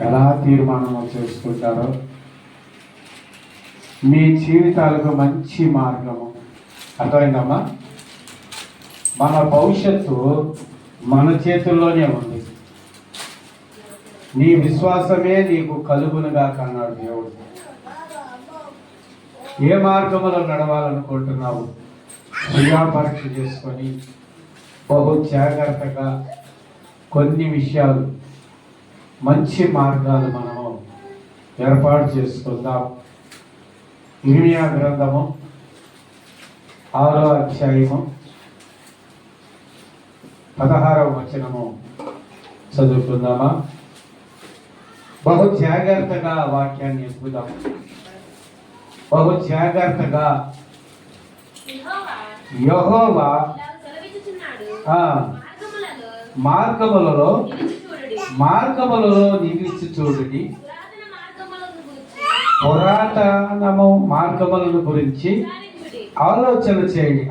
ఎలా తీర్మానం చేసుకుంటారో? మీ జీవితాలకు మంచి మార్గము. అర్థమైందమ్మా? మన భవిష్యత్తు మన చేతుల్లోనే ఉంది. నీ విశ్వాసమే నీకు కలుగునుగా కన్నాడు దేవుడు. ఏ మార్గంలో నడవాలనుకుంటున్నావు? క్రియాపరీక్ష చేసుకొని బహు జాగ్రత్తగా కొన్ని విషయాలు మంచి మార్గాలు మనము ఏర్పాటు చేసుకుందాం. ఇర్మియా గ్రంథము ఆరో అధ్యాయము పదహారవ వచనము చదువుకుందామా? బహు జాగ్రత్తగా వాక్యాన్ని ఎత్తుదాం. బహు జాగ్రత్తగా యెహోవా మార్గములలో మార్గములలో నిలిచి చూడుడి. పురాతనము మార్గములను గురించి. ఆలోచన చేయండి.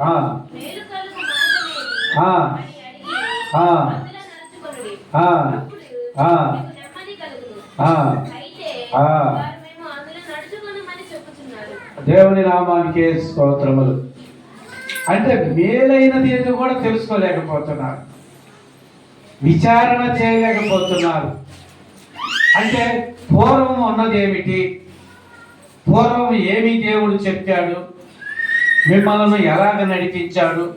దేవుని నామానికే స్తోత్రములు. అంటే మేలైనది ఏదో కూడా తెలుసుకోలేకపోతున్నారు. విచారణ చేయలేకపోతున్నారు. అంటే పూర్వం ఉన్నది ఏమిటి? పూర్వం ఏమి దేవుడు చెప్పాడు? మిమ్మల్ని ఎలాగ నడిపించాడు?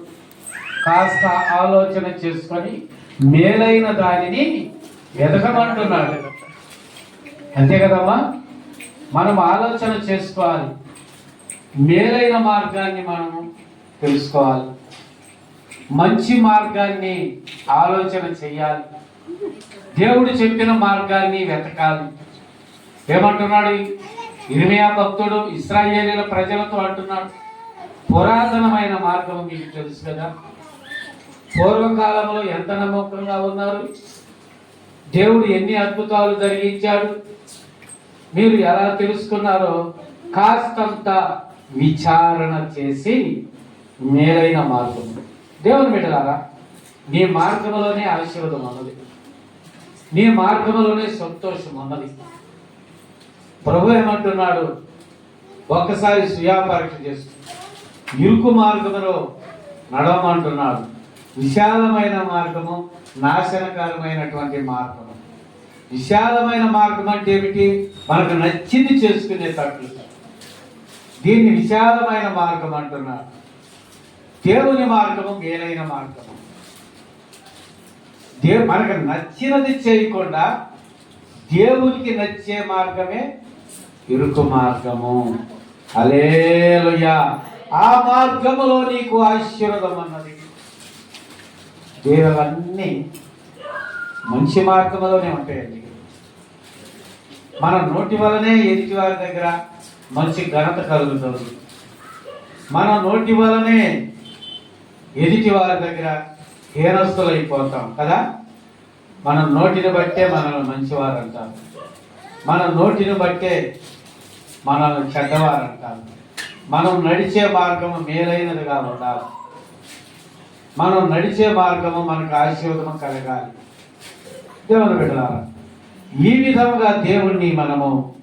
కాస్త ఆలోచన చేసుకొని మేలైన దానిని ఎదగమంటున్నాడు అంతే కదమ్మా? మనం ఆలోచన చేసుకోవాలి. మేలైన మార్గాన్ని మనము తెలుసుకోవాలి. మంచి మార్గాన్ని ఆలోచన చేయాలి. దేవుడు చెప్పిన మార్గాన్ని వెతకాలి. ఏమంటున్నాడు? ఇరిమియా భక్తుడు ఇస్రాయేలీల ప్రజలతో అంటున్నాడు. పురాతనమైన మార్గం మీకు తెలుసు కదా. పూర్వకాలంలో ఎంత నమ్మకంగా ఉన్నారు? దేవుడు ఎన్ని అద్భుతాలు జరిగించాడు? మీరు ఎలా తెలుసుకున్నారో కాస్తంత విచారణ చేసి మేలైన మార్గం. దేవుని బిడ్డలారా నీ మార్గంలోనే ఆశీర్వదం అన్నది నీ మార్గంలోనే సంతోషం అన్నది ప్రభు ఏమంటున్నాడు? ఒక్కసారి సుయాపరీక్ష చేస్తూ ఇరుకు మార్గములో నడవమంటున్నాడు విశాలమైన మార్గము నాశనకరమైనటువంటి మార్గము. విశాలమైన మార్గం అంటే ఏమిటి? మనకు నచ్చింది చేసుకునే తట్లు దీన్ని విశాలమైన మార్గం అంటున్నాడు. దేవుని మార్గము మేలైన మార్గము. దేవు మనకు నచ్చినది చేయకుండా దేవునికి నచ్చే మార్గమే ఇరుకు మార్గము. అలేలుయా ఆ మార్గములో నీకు ఆశీర్వదం అన్నది. దేవులన్నీ మంచి మార్గంలోనే ఉంటాయండి. మన నోటి వలనే ఎదుటి వారి దగ్గర మంచి ఘనత కలుగుతుంది. మన నోటి వలనే ఎదుటి వారి దగ్గర హీనస్తులు అయిపోతాం కదా? మన నోటిని బట్టే మనల్ని మంచివారు అంటారు మన నోటిని బట్టే మనల్ని చెడ్డవారు అంటారు మనం నడిచే మార్గము మేలైనదిగా ఉండాలి. మనం నడిచే మార్గము మనకు ఆశీర్వదం కలగాలి. దేవుని బిడ్డలారా ఈ విధంగా దేవుణ్ణి మనము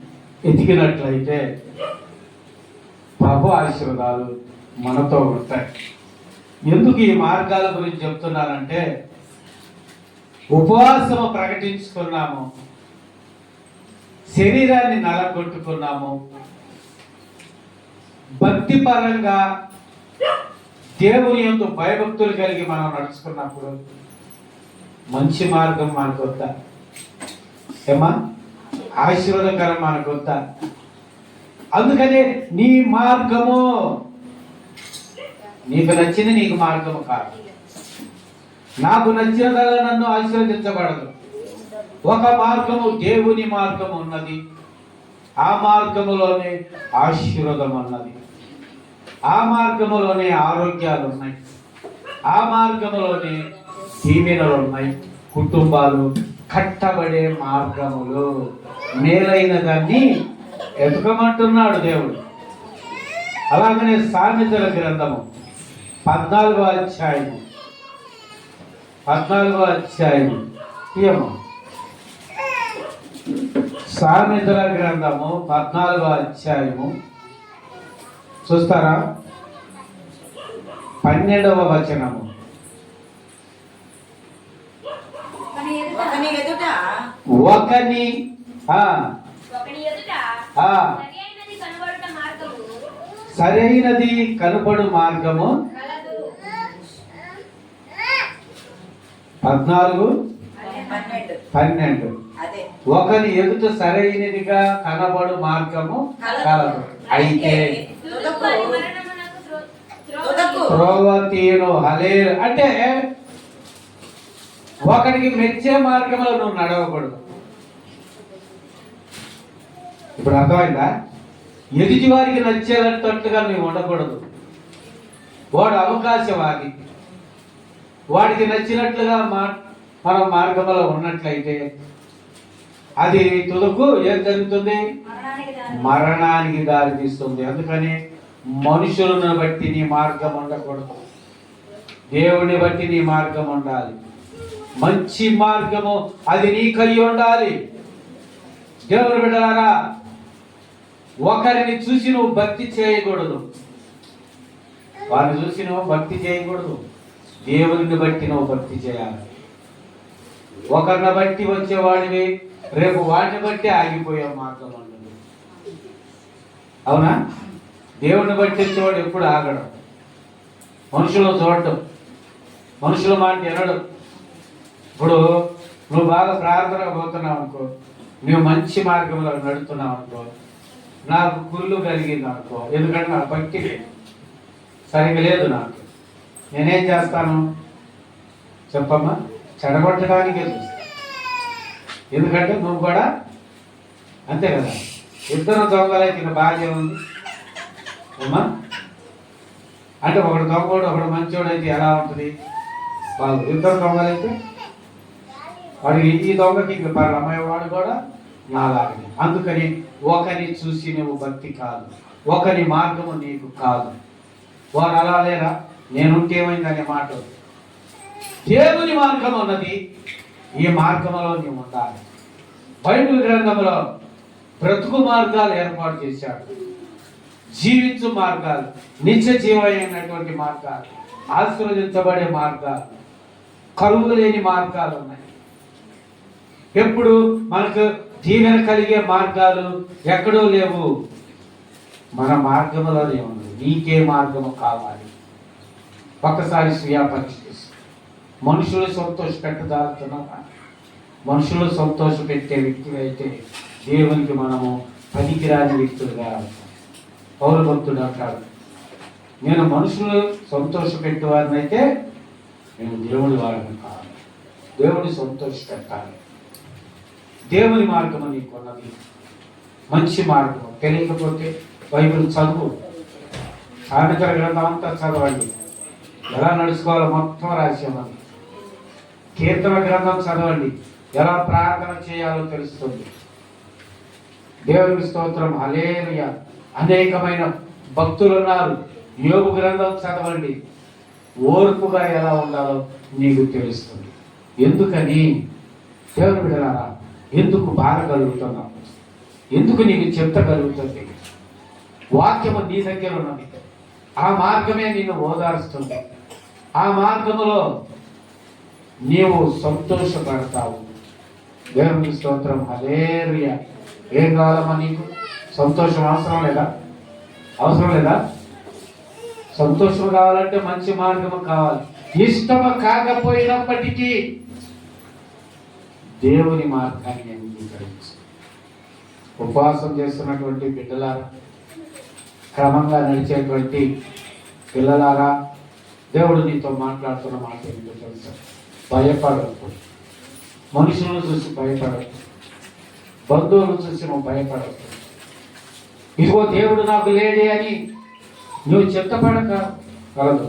ఎతికినట్లయితే ప్రభు ఆశీర్వాదాలు మనతో ఉంటాయి. ఎందుకు ఈ మార్గాల గురించి చెప్తున్నానంటే ఉపవాసము ప్రకటించుకున్నాము శరీరాన్ని నలగొట్టుకున్నాము భక్తి పరంగా దేవుని ఎందు భయభక్తులు కలిగి మనం నడుచుకున్నప్పుడు మంచి మార్గం మనకు వద్దా. ఏమా ఆశీర్వాదకరం మనకు వద్దా. అందుకనే నీ మార్గము నీకు నచ్చింది నీకు మార్గము కాదు. నాకు నచ్చినదల్లా నన్ను ఆశీర్వదించబడదు. ఒక మార్గము దేవుని మార్గము ఉన్నది. ఆ మార్గములోనే ఆశీర్వాదం ఉన్నది ఆ మార్గములోనే ఆరోగ్యాలు ఉన్నాయి. ఆ మార్గములోనే దీవెనలు ఉన్నాయి. కుటుంబాలు కట్టబడే మార్గములు. మేలైన దాన్ని ఎదుకమంటున్నాడు దేవుడు. అలాగనే సామెతల గ్రంథము. పద్నాలుగో అధ్యాయము. పద్నాలుగో అధ్యాయము. ఏమో సామెతల గ్రంథము పద్నాలుగో అధ్యాయము. చూస్తారా? పన్నెండవ వచనము. ఒకని సరైనది కనపడు మార్గము కలదు పద్నాలుగు? పన్నెండు. ఒకని ఎదుట సరైనదిగా కనబడు మార్గము కలదు. అయితే. త్రోవతీను అంటే ఒకడికి మెచ్చే మార్గంలో నువ్వు నడవకూడదు. ఇప్పుడు అర్థమైందా? ఎదుటి వారికి నచ్చేటట్టుగా నువ్వు ఉండకూడదు. వాడు అవకాశవాది. వాడికి నచ్చినట్లుగా మా మనం మార్గంలో ఉన్నట్లయితే అది తుదకు ఏం జరుగుతుంది? మరణానికి దారి తీస్తుంది. అందుకని మనుషులను బట్టి నీ మార్గం ఉండకూడదు. దేవుని బట్టి నీ మార్గం ఉండాలి. మంచి మార్గము అది నీకై ఉండాలి. దేవుని బిడ్డలారా ఒకరిని చూసి నువ్వు భక్తి చేయకూడదు. వారిని చూసి నువ్వు భక్తి చేయకూడదు. దేవుని బట్టి నువ్వు భక్తి చేయాలి. ఒకరిని బట్టి వచ్చేవాడివి రేపు వాడిని బట్టి ఆగిపోయే మార్గం ఉండదు అవునా? దేవుడిని బట్టి వచ్చేవాడు ఎప్పుడు ఆగడం. మనుషులు చూడటం మనుషుల మాట వినడం. ఇప్పుడు నువ్వు బాగా ప్రార్థన పోతున్నావు అనుకో నువ్వు మంచి మార్గంలో నడుతున్నావు అనుకో నాకు కుళ్ళు కలిగింది అనుకో ఎందుకంటే నా భక్తి సరిగ్గా లేదు నాకు. నేనేం చేస్తాను? చెప్పమ్మా. చెడగొట్టడానికే చూస్తాను ఎందుకంటే నువ్వు కూడా అంతే కదా. ఇద్దరు దొంగలైతే ఇంకా బాగా ఉంది. అమ్మా. అంటే ఒకడు దొంగోడు ఒకడు మంచోడు అయితే ఎలా ఉంటుంది? వాళ్ళు ఇద్దరు దొంగలైతే వాడు ఈ దొంగకి ఇంక పర్ల అమ్మాయి వాడు కూడా నాలాగని. అందుకని ఒకని చూసి నువ్వు భక్తి కాదు. ఒకరి మార్గము నీకు కాదు. వారు అలా లేరా నేనుంటే ఏమైంది అనే మాట. దేవుని మార్గం ఉన్నది ఈ మార్గంలో నీవు ఉండాలి. బైబిల్ గ్రంథంలో బ్రతుకు మార్గాలు ఏర్పాటు చేశాడు. జీవించు మార్గాలు నిత్య జీవమైనటువంటి మార్గాలు ఆశీర్వదించబడే మార్గాలు కరువు లేని మార్గాలు ఉన్నాయి. ఎప్పుడు మనకు దీవెన కలిగే మార్గాలు ఎక్కడో లేవు. మన మార్గంలోనే ఉంది. నీకే మార్గము కావాలి. ఒక్కసారి స్వీయ పరీక్ష చేసి. మనుషులు సంతోష పెట్టదారుతున్నావా మనుషులు సంతోష పెట్టే వ్యక్తులు అయితే దేవునికి మనము పనికిరాని వ్యక్తులుగా పౌరభక్తుడు అంటాడు నేను మనుషులు సంతోష పెట్టేవారిని అయితే నేను దేవుడి వాడిని కాదు. దేవుని సంతోష పెట్టాలి దేవుని మార్గం అని నీకున్నది మంచి మార్గం తెలియకపోతే బైబిల్ చదువు. సామెతల గ్రంథం అంతా చదవండి. ఎలా నడుచుకోవాలో మొత్తం రాసేమని కీర్తన గ్రంథం చదవండి. ఎలా ప్రార్థన చేయాలో తెలుస్తుంది. దేవుని స్తోత్రం. హలేలుయ అనేకమైన భక్తులు ఉన్నారు. యోగు గ్రంథం చదవండి. ఓర్పుగా ఎలా ఉండాలో నీకు తెలుస్తుంది. ఎందుకని? దేవుని బిడ్డలారా ఎందుకు బాధ కలుగుతున్నాం ఎందుకు నీకు చింత కలుగుతుంది? వాక్యము నీ దగ్గర ఉన్నది. ఆ మార్గమే నిన్ను ఓదారుస్తుంది. ఆ మార్గములో నీవు సంతోషపడతావు. దేవుని స్తోత్రం. హలేరియ ఏం కావాలమ్మా నీకు? సంతోషం అవసరం లేదా? అవసరం లేదా? సంతోషం కావాలంటే మంచి మార్గము కావాలి. ఇష్టము కాకపోయినప్పటికీ దేవుని మార్గాన్ని అంగీకరించు ఉపవాసం చేస్తున్నటువంటి బిడ్డలారా క్రమంగా నడిచేటువంటి పిల్లలారా దేవుడు నీతో మాట్లాడుతున్న మాట ఏంటో తెలుసా? భయపడద్దు మనుషులను చూసి భయపడద్దు బంధువులను చూసి నువ్వు భయపడద్దు ఇదిగో దేవుడు నాకు లేడే అని నువ్వు చెత్తపడక కలదు.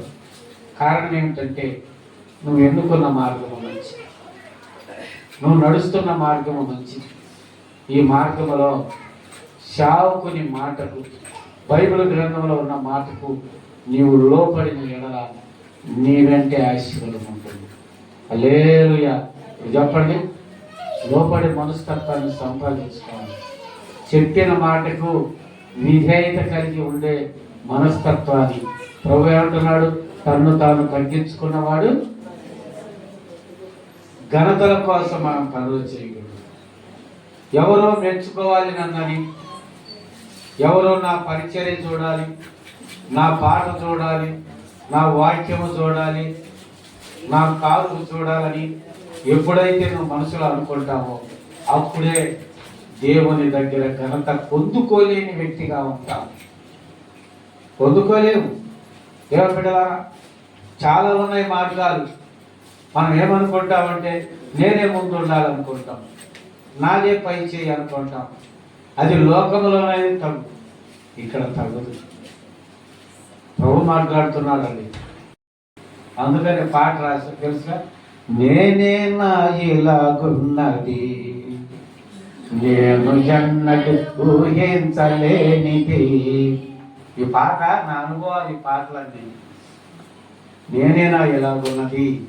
కారణం ఏమిటంటే నువ్వు ఎన్నుకున్న మార్గము మంచి. నువ్వు నడుస్తున్న మార్గము మంచి. ఈ మార్గములో శావుకుని మాటకు బైబిల్ గ్రంథంలో ఉన్న మాటకు నీవు లోపడిన ఎడల నీ వెంటే ఆశీర్వాదం ఉంటుంది. అలేలుయ చెప్పండి లోపడి మనస్తత్వాన్ని సంపాదించుకోవాలి. చెప్పిన మాటకు విధేయత కలిగి ఉండే మనస్తత్వాన్ని ప్రభు ఏమంటున్నాడు? తన్ను తాను తగ్గించుకున్నవాడు ఘనతల కోసం మనం పనులు చేయకూడదు. ఎవరో మెచ్చుకోవాలి నన్నని ఎవరో నా పరిచర్య చూడాలి నా పాట చూడాలి నా వాక్యము చూడాలి నా కారు చూడాలని ఎప్పుడైతే నువ్వు మనసులో అనుకుంటావో అప్పుడే దేవుని దగ్గర ఘనత పొందుకోలేని వ్యక్తిగా ఉంటావు. పొందుకోలేము దేవుని బిడ్డలారా చాలా ఉన్నాయి మార్గాలు. మనం ఏమనుకుంటామంటే నేనే ముందు ఉండాలనుకుంటాం. నాదే పై చేయాలనుకుంటాం అది లోకంలోనే తగ్గు ఇక్కడ తగ్గదు ప్రభు మాట్లాడుతున్నాడండి అందుకని పాట రాసి తెలుసా? నేనే నా ఇలాగున్నది నేను ఎన్నటి ఊహించలేనిది. ఈ పాట నా అనుభవాలు ఈ పాటలన్నీ. నేనే నా ఇలాగున్నది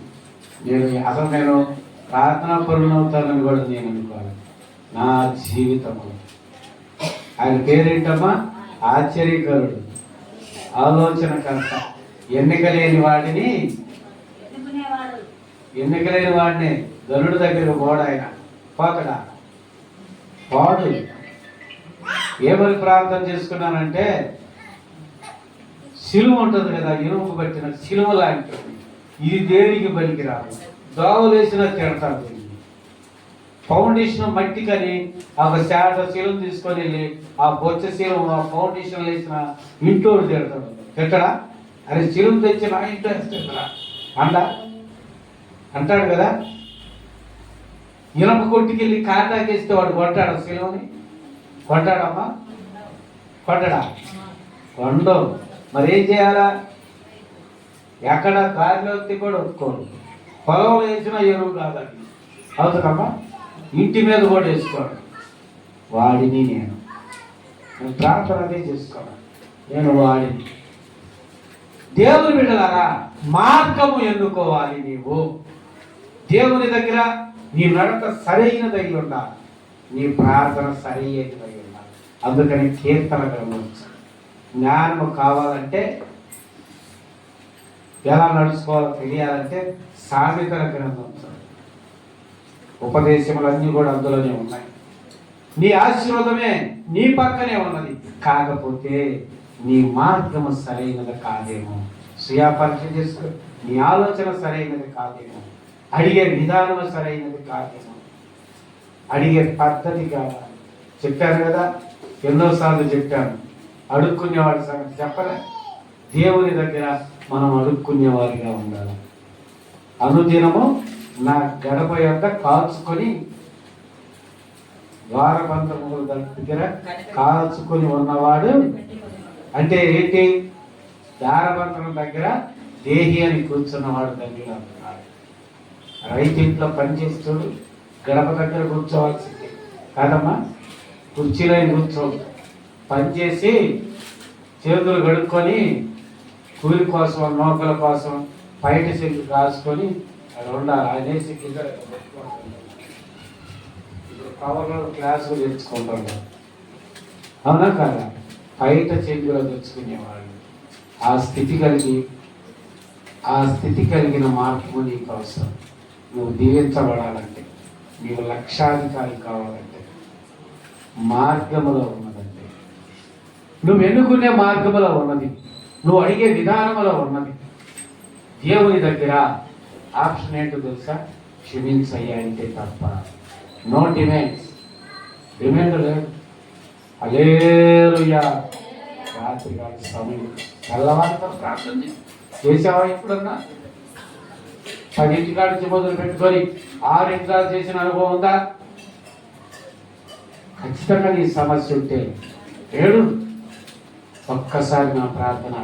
నేను అసలు నేను ప్రార్థనా పరుణవుతానని కూడా నేను అనుకోవాలి. నా జీవితంలో ఆయన పేరేంటమ్మా? ఆశ్చర్యకరుడు. ఆలోచనకర్త ఎన్నిక లేని వాడిని ఎన్నిక లేని వాడిని గరుడు దగ్గరకు పోడు ఆయన. పోకడా పోడు. ఏమని ప్రార్థన చేసుకున్నానంటే సిలువ ఉంటుంది కదా ఇనుముకు పట్టిన సిలువ లాంటిది. ఇది దేనికి పనికిరాదు? దోవలేసిన దీన్ని. ఫౌండేషన్ మట్టి కని ఆ ఒక శాట శీలం తీసుకొని వెళ్ళి ఆ బొచ్చ శీలం ఆ ఫౌండేషన్ వేసిన ఇంటోడు తిడతాడు తిట్టడా? అరే శీలం తెచ్చి నా ఇంట్లో వేస్తాడా అంట? అంటాడు కదా? ఇనప కొట్టుకెళ్ళి కాటాకేస్తే వాడు కొట్టాడు శీలంని? కొట్టాడమ్మా? కొట్టడా? కొండవు మరి ఏం చేయాలా? ఎక్కడ దారిలో వస్తే కూడా ఒప్పుకోడు. పొలం వేసిన ఎరువు కాదండి అవుతుందమ్మా? ఇంటి మీద కూడా వేసుకోండి వాడిని నేను. నేను ప్రార్థన అదే చేసుకోవాలి నేను వాడిని. దేవుని బిడ్డలారా మార్గము ఎన్నుకోవాలి నీవు. దేవుని దగ్గర నీ నడత సరైనదై ఉండాలి. నీ ప్రార్థన సరైనదై ఉండాలి. అందుకని కీర్తన గమనించు జ్ఞానము కావాలంటే ఎలా నడుచుకోవాలో తెలియాలంటే సామెతల గ్రంథం ఉపదేశములన్నీ కూడా అందులోనే ఉన్నాయి. నీ ఆశీర్వాదమే నీ పక్కనే ఉన్నది. కాకపోతే నీ మార్గము సరైనది కాదేమో. సుయాపరీక్ష చేసుకో నీ ఆలోచన సరైనది కాదేమో. అడిగే విధానం సరైనది కాదేమో. అడిగే పద్ధతి కావాలి చెప్పాను కదా ఎన్నోసార్లు చెప్పాను. అడుక్కునేవాడి సంగతి చెప్పలే. దేవుని దగ్గర మనం అడుక్కునేవారిగా ఉండాలి. అనుదినము నా గడప యొక్క కాల్చుకొని ద్వారబంధముల దగ్గర కాల్చుకొని ఉన్నవాడు అంటే ఏంటి? దారబంధం దగ్గర దేహి అని కూర్చున్నవాడు దగ్గర అంటున్నాడు రైతు ఇంట్లో పనిచేస్తాడు గడప దగ్గర కూర్చోవాల్సింది. కాదమ్మా కుర్చీలో కూర్చో. పనిచేసి చేతులు కడుక్కొని కూలి కోసం నౌకల కోసం బయట చెట్లు కాసుకొని అది ఉండాలి అనేసి కింద ఇప్పుడు కవర్లో క్లాసులు తెచ్చుకుంటారు అవునా కదా? బయట చెట్లు తెచ్చుకునేవాళ్ళు ఆ స్థితి కలిగి ఆ స్థితి కలిగిన మార్పు నీకు అవసరం. నువ్వు దీవించబడాలంటే నీవు లక్షాధికారి కావాలంటే మార్గములో ఉన్నదంటే. నువ్వు ఎన్నుకునే మార్గములో ఉన్నది నువ్వు అడిగే విధానములో ఉన్నది. దేవుని దగ్గర ఆప్షన్ ఏంటో తెలుసా? క్షమించయ్యా అంటే తప్ప. నో డిమాండ్స్ డిమాండ్ లేదు. అలేరుయ్యా రాత్రి కాదు సమయం. తెల్లవారితో ప్రార్థన చేసావా ఎప్పుడన్నా? పదింటి కాడికి మొదలు పెట్టుకొని ఆరింటి దాకా చేసిన అనుభవం ఉందా? ఖచ్చితంగా నీ సమస్య ఉంటే ఏడు. ఒక్కసారి నా ప్రార్థన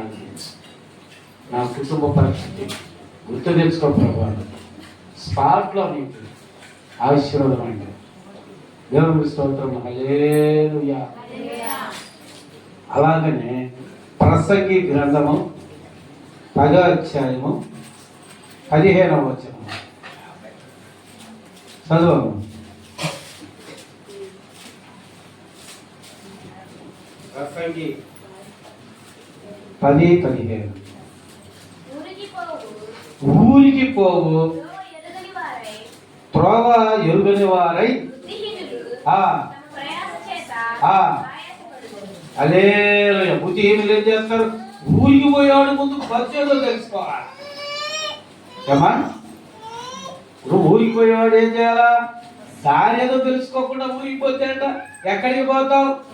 నా కుటుంబ పరిస్థితి గుర్తు తెలుసుకో ప్రభు స్పాట్లో నీకు ఆశీర్వాదం స్తోత్రం హలేలుయా అలాగనే ప్రసంగి గ్రంథము పదో అధ్యాయము పదిహేనవ వచనము. చదువు ప్రసంగి పది పదిహేను. ఊరికి పోవు. త్రోవ ఎరుగని వారై అదే బుద్ధి ఏమి ఆ. ఆ. ఏం చేస్తారు. ఊరికి పోయేవాడు ముందు బస్సు తెలుసుకోవాలి. ఏమా ఇప్పుడు ఊరికి పోయేవాడు ఏం చేయాలా? దాని ఏదో తెలుసుకోకుండా ఊరికి పోతే ఎక్కడికి పోతావు?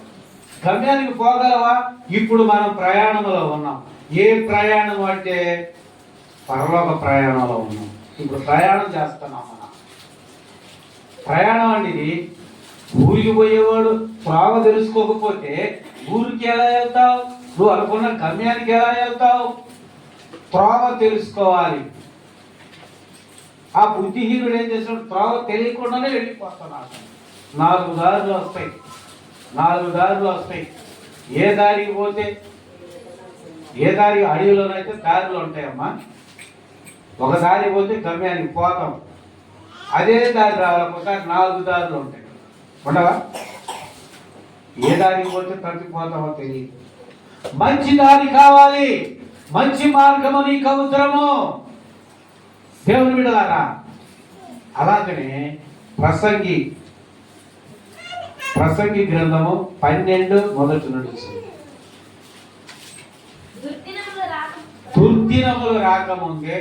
గమ్యానికి పోగలవా? ఇప్పుడు మనం ప్రయాణంలో ఉన్నాం. ఏ ప్రయాణం అంటే పరలోక ప్రయాణంలో ఉన్నాం. ఇప్పుడు ప్రయాణం చేస్తున్నాం మనం. ప్రయాణం అనేది ఊరికి పోయేవాడు త్రావ తెలుసుకోకపోతే ఊరికి ఎలా వెళ్తావు? నువ్వు అనుకున్న గమ్యానికి ఎలా వెళ్తావు? త్రోవ తెలుసుకోవాలి. ఆ బుద్ధిహీనుడు ఏం చేస్తాడు త్రోవ తెలియకుండానే వెళ్ళిపోతున్నాడు. నాలుగు దారులు వస్తాయి. నాలుగు దారులు వస్తాయి. ఏ దారికి పోతే? ఏ దారి? అడవిలోనైతే దారులు ఉంటాయమ్మా. ఒక దారి పోతే గమ్యానికి పోతాం. అదే దారి రావాలి ఒకసారి నాలుగు దారులు ఉంటాయి. ఉండవా? ఏ దారికి పోతే తప్పిపోతామో తెలియదు మంచి దారి కావాలి. మంచి మార్గము నీకు అవసరము. దేవుని బిడ్డలారా అలాగనే ప్రసంగి ప్రసంగి గ్రంథము పన్నెండు మొదటి రాక దుర్దినములు రాకముందే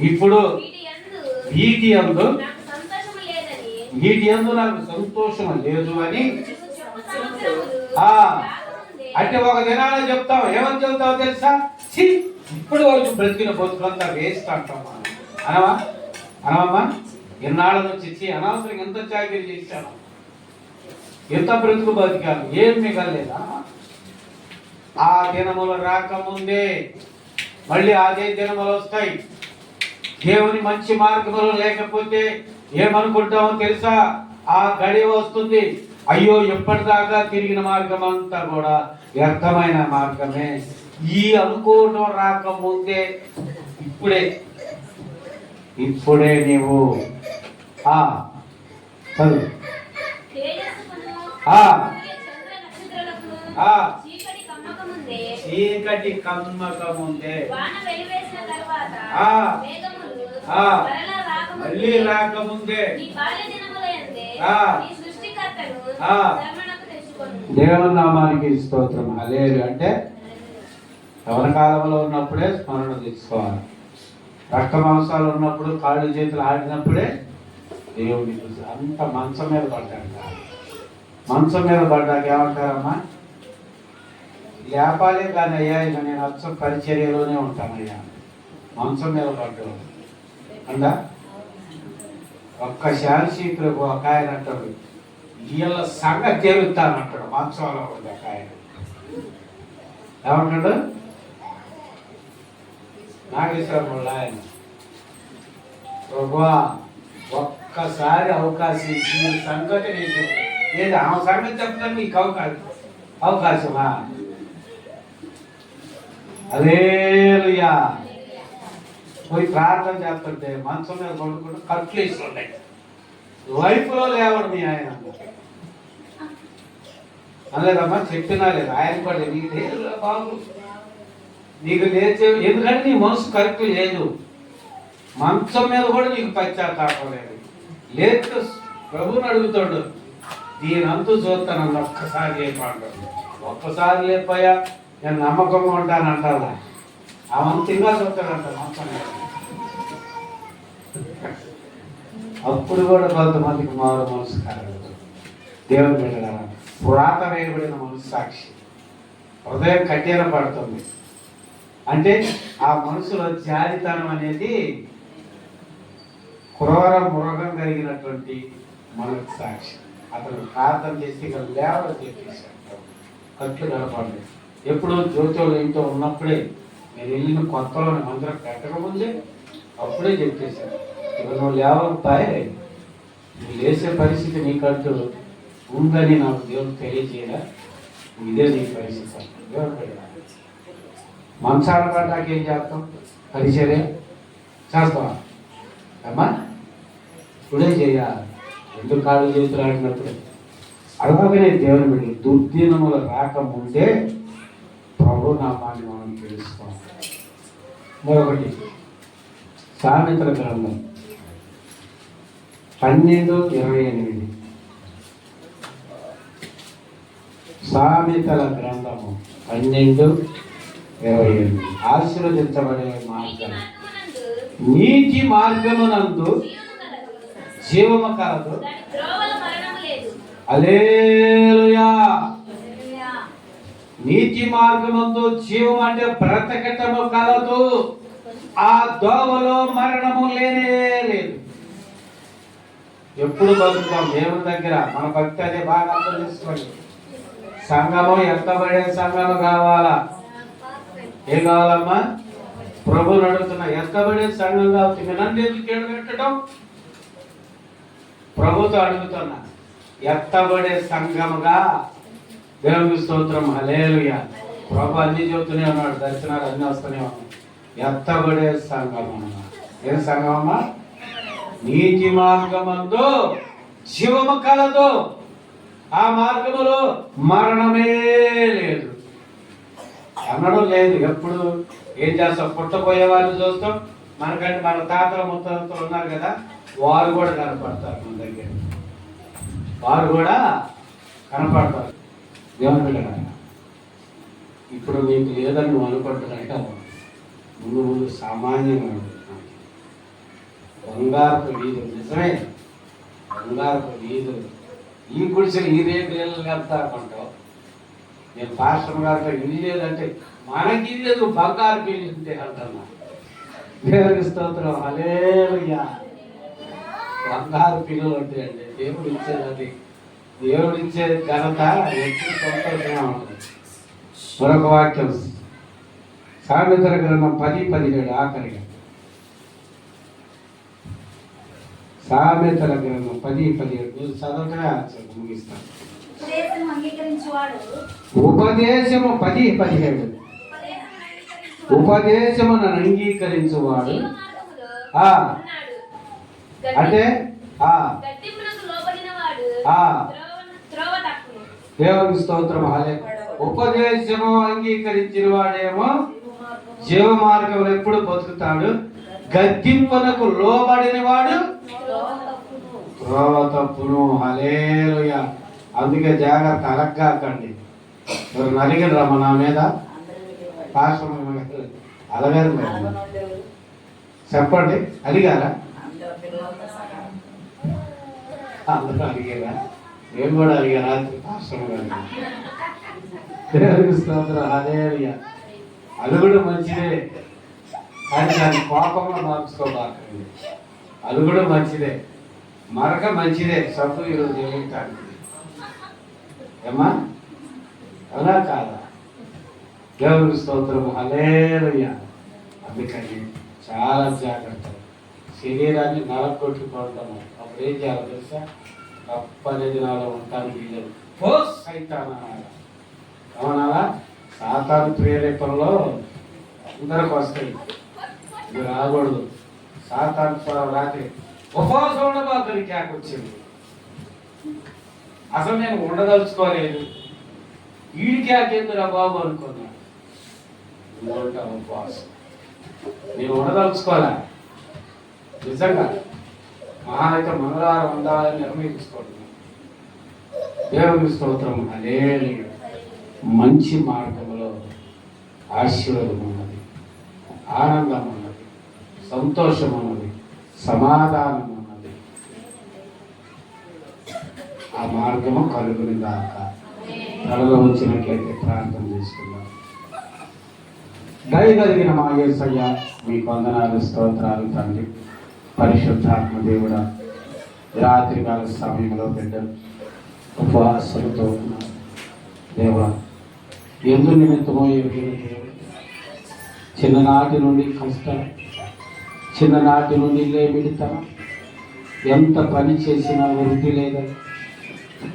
ఇప్పుడు వీటి యందు వీటి యందు నాకు సంతోషం లేదు అని అంటే ఒక దినాన చెప్తావు ఏమని చెప్తావు తెలుసా? ఛీ! ఇప్పుడు వరకు బ్రతికిన బతుకులంతా వేస్ట్ అంటాం మనం. అనవా? అనవమ్మా? ఎన్నాళ్ళ నుంచి ఛీ! అనవసరంగా ఎంత చాకరీ చేశాను? ఎంత బ్రతుకు బతికాను? ఏం మిగలేదా ఆ దినములు రాకముందే మళ్ళీ అదే దినములు వస్తాయి. దేవుని మంచి మార్గములు లేకపోతే ఏమనుకుంటామో తెలుసా? ఆ గడియ వస్తుంది. అయ్యో ఎప్పటిదాకా తిరిగిన మార్గం అంతా కూడా వ్యర్థమైన మార్గమే. ఈ అనుకోవడం రాకముందే ఇప్పుడే ఇప్పుడే నీవు ఆ చదువు. తేజస్సుకును ఆ. చీకటి కమ్మకముందే చీకటి కమ్మకముందే. వాన వెలివేసిన తర్వాత ఆ. మేఘములు ఆ. మరలా రాకముందే. మళ్ళీ రాకముందే. నీ బాల్య దినములయందే ఆ. నీ సృష్టికర్తను ఆ. శరణకు తెచ్చుకొను దేవుని నామానికి స్తోత్రం అలేరు అంటే యవన కాలంలో ఉన్నప్పుడే స్మరణ తెచ్చుకోవాలి రక్త మాంసాలు ఉన్నప్పుడు కాళ్ళు చేతులు ఆడినప్పుడే దేవుడిని చూసి అంత మంచం మీద పడ్డాక మంచం మీద పడ్డాక ఏమంటారమ్మా లేపాలే కానీ అయ్యా ఇక నేను అచ్చం పరిచర్యలోనే ఉంటానయ్యా మంచం మీద పడ్డాడు. అందా? ఒక్క శాంతి ప్రభు ఒక ఆయన అంటాడు వీళ్ళ సంగ తేలుతానంటాడు మంచంలో ఉంది ఒక ఆయన. ఏమంటాడు? నాగేశ్వరముళ్ళ ఆయన. ప్రభువా ఒక్కసారి అవకాశం ఇచ్చిన సంగతి నేను చెప్తాను ఏది? ఆమె సంగతి చెప్తాను మీకు అవకాశం అవకాశమా? అదేలుయా పోయి ప్రార్థన చేస్తుంటే మంచం మీద పడుకుంటే కట్లు వేసి ఉన్నాయి. లైఫ్లో లేవడు మీ ఆయన. అనలేదమ్మా చెప్పినా లేదు. ఆయన కూడా నీకు లేదు బాబు. నీకు లేచే ఎందుకంటే నీ మనసు కరెక్ట్ లేదు. మంచం మీద కూడా నీకు పశ్చాత్తాపం లేదు. లేదు ప్రభుని అడుగుతాడు దీని అంతు చూస్తానన్న ఒక్కసారి లేపాడు. ఒక్కసారి లేపాయా నేను నమ్మకంగా ఉంటానంటారా ఆ మంచిగా చూస్తాడంట మంచం అప్పుడు కూడా కొంతమందికి మారు మనసు కలగదు దేవుని పెట్టడా పురాతన వేయబడిన మనసు సాక్షి హృదయం కఠిన పడుతుంది. అంటే ఆ మనసులో జారితనం అనేది క్రూర మృగం కలిగినటువంటి మనసు సాక్షి అతను ప్రార్థన చేసి ఇక్కడ లేవడం చెప్పేసి కట్లు కనపడలేదు ఎప్పుడో జ్యోతిలో ఇంట్లో ఉన్నప్పుడే నేను వెళ్ళిన కొత్తలో మందిరం పెట్టకముందే అప్పుడే చెప్పేశాను ఇప్పుడు నువ్వు లేవకపోయి నువ్వు లేసే పరిస్థితి నీకంటూ ఉందని నాకు దేవుడు తెలియజేయరా? ఇదే నీ పరిస్థితి. మంచాల పడ్డాక ఏం చేస్తాం పరిచర్య చేస్తావా? అమ్మా ఇప్పుడే చేయాలి ఎందుకు కాళ్ళు చేతులు ఆడినప్పుడు అలాగనే దేవుని బిడ్డలు దుర్దినములు రాకముందే నామాన్ని మనం తెలుసుకోవాలి మరొకటి సామెతల గ్రంథం పన్నెండు ఇరవై ఎనిమిది. సామెతల గ్రంథము పన్నెండు ఇరవై ఎనిమిది. ఆశీర్వదించబడే మార్గం. నీతి మార్గమునందు జీవము కలదు. అలేలుయా నీతి మార్గమందు జీవం అంటే బ్రతకటము కలదు. ఆ దోవలో మరణము లేనే లేదు. ఎప్పుడు బతుకుతాం? దేవుని దగ్గర మన భక్తి అదే బాగా అర్థం చేసుకోండి సంఘము ఎత్తబడే సంఘము కావాలా? ఏం కావాలమ్మా? ప్రభుని అడుగుతున్నా ఎత్తబడే సంఘం కావచ్చు నన్ను ఎందుకు ఏడు పెట్టడం ప్రభుతో అడుగుతున్నా ఎత్తబడే సంఘముగా దేవునికి స్తోత్రం. హలేలుయ ప్రభు అన్ని చెబుతూనే ఉన్నాడు. దర్శనాలు అన్ని వస్తూనే ఉన్నాయి. ఎత్తబడే సంఘం ఏం సంఘం అమ్మా? నీతి మార్గమందు జీవము కలదు. ఆ మార్గములో మరణమే లేదు. అనడం లేదు. ఎప్పుడు? ఏం చేస్తాం? పుట్టపోయే వారిని చూస్తాం. మనకంటే మన తాతల ముత్తాతలు ఉన్నారు కదా వారు కూడా కనపడతారు మన దగ్గర. వారు కూడా కనపడతారు. దేవుని బిడ్డలారా ఇప్పుడు మీకు లేదని నువ్వు ముందు ముందు సామాన్యంగా ఉంటుంది బంగారపు వీధులు. నిజమే. బంగారపు వీధులు. ఈ గుడిసెలు ఈ రేపు ఇళ్ళు కడతామంటావు నేను పాస్టర్ గారితో ఇల్లు లేదంటే మనకి ఇల్లు లేదు బంగారు ఇల్లు ఉంటే అంటున్నా. దేవునికి స్తోత్రం. హలేలుయా బంగారు పిల్లలు ఉంటాయండి దేవుడు ఇచ్చేది అది. దేవుడు ఇచ్చే ఘనత ఎప్పుడు సంతోషంగా ఉంటుంది. మరొక వాక్యం. సామెతల గ్రంథం పది పదిహేడు ఆఖరిగా. సామెతల గ్రంథం పది పదిహేడు. మీరు ఆన్సర్ ముగిస్తాను ఉపదేశము పది పదిహేడు. ఉపదేశమును అంగీకరించువాడు. అంటే ఆ గద్దింపునకు లోబడిన వాడు ఆ. త్రోవ- త్రోవ దేవుని స్తోత్రం హాలే ఉపదేశము అంగీకరించిన వాడేమో జీవ మార్గంలో ఎప్పుడు బతుకుతాడు? గద్దింపునకు లోబడిన వాడు త్రోవ తప్పును హలేలుయ అందుకే జాగ్రత్త అలగ్గాకండి ఎవరు నలిగిన రమ్మ నా మీద? పాశ్రమ అలగారు చెప్పండి అడిగారా అందరూ అడిగారా నేను కూడా అడిగా రాత్రి? పాశ్రమ గారు. దేవునికి స్తోత్రం హల్లెలూయా అది కూడా మంచిదే. కానీ దాని కోపంలో మార్చుకోబాకండి అది కూడా మంచిదే. మరక మంచిదే. సత్తు ఈరోజు ఏమిటానికి ఏమా అలా కాదా? దేవునికి స్తోత్రం. హలేలుయ్యా అందుకని చాలా జాగ్రత్త శరీరాన్ని నలగొట్టుకుంటాము అప్పుడు ఏం చేయాలి తెలుసా? తప్పనేది నాలో ఉంటాను వీలేదు పోస్ సైతానాలా అవునాలా సాతాను ప్రేరేపణలో అందరికి వస్తాయి. ఇది రాకూడదు. సాతాను స్వరం రాత్రి. ఉపవాసం ఉండబోతుంది క్యాక్ వచ్చింది. అసలు నేను ఉండదలుచుకోలేదు. వీడి క్యాక్ ఎందురా బాబు అనుకున్నాను ఉంటా ఉపవాసం నేను ఉండదలుచుకోలే. నిజంగా. మహా అయితే మంగళవారం ఉండాలని నిర్ణయించుకుంటున్నాను దేవుని స్తోత్రం హల్లెలూయా. మంచి మార్గంలో ఆశీర్వాదం ఉన్నది ఆనందం ఉన్నది సంతోషం ఉన్నది సమాధానం ఉన్నది. ఆ మార్గము కలుగుని దాకా తలలో వచ్చినట్లయితే ప్రార్థన చేసుకుందాం. దయగలిగిన మా ఏసయ్య మీ వందనాలు స్తోత్రాలు తండ్రి. పరిశుద్ధాత్మ దేవుడ రాత్రికాల సమయంలో బిడ్డలు ఉపవాసంతో ఉన్నారు దేవ ఎందు నిమిత్తమో చిన్ననాటి నుండి కష్టం చిన్ననాటి నుండి లేమిడితనం ఎంత పని చేసినా వృద్ధి లేదని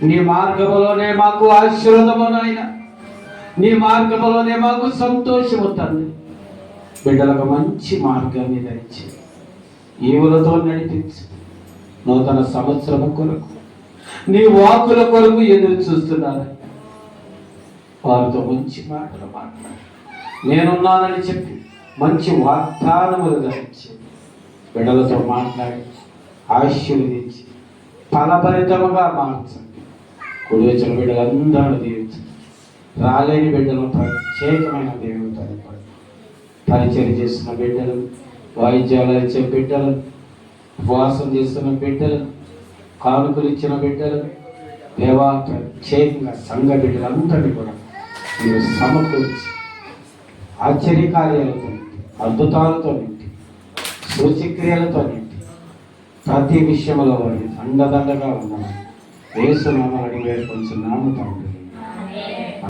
నీ మార్గములోనే మాకు ఆశీర్వదము నీ మార్గములోనే మాకు సంతోషము తండ్రి. బిడ్డలకు మంచి మార్గాన్ని ఇచ్చింది ఈవులతో నడిపించి? నూతన సంవత్సరము కొరకు నీ వాకుల కొరకు ఎదురు చూస్తున్నారు వారితో మంచి మాటలు మాట్లాడు. నేనున్నానని చెప్పి మంచి వాగ్దానములు ధరించి. బిడ్డలతో మాట్లాడి ఆశీర్వదించి ఫలభరితముగా మార్చండి. కుడి వచ్చిన బిడ్డలందరూ దీవించండి. రాలేని బిడ్డలు ప్రత్యేకమైన దేవుడు తనపడి పరిచయం చేస్తున్న బిడ్డలు వాయిద్యాలు ఇచ్చే బిడ్డలు ఉపవాసం చేస్తున్న బిడ్డలు కానుకలు ఇచ్చిన బిడ్డలు దేవా ప్రత్యేకంగా సంఘ బిడ్డలందరినీ కూడా మీరు సమకూర్చి ఆశ్చర్యకార్యాలతో నింపి అద్భుతాలతో నింటి సూచక్రియలతో నింటి ప్రతి విషయంలో వారిని అండదండగా ఉన్నామని వేసు నామని వేడుకొంచున్నాము తండ్రి.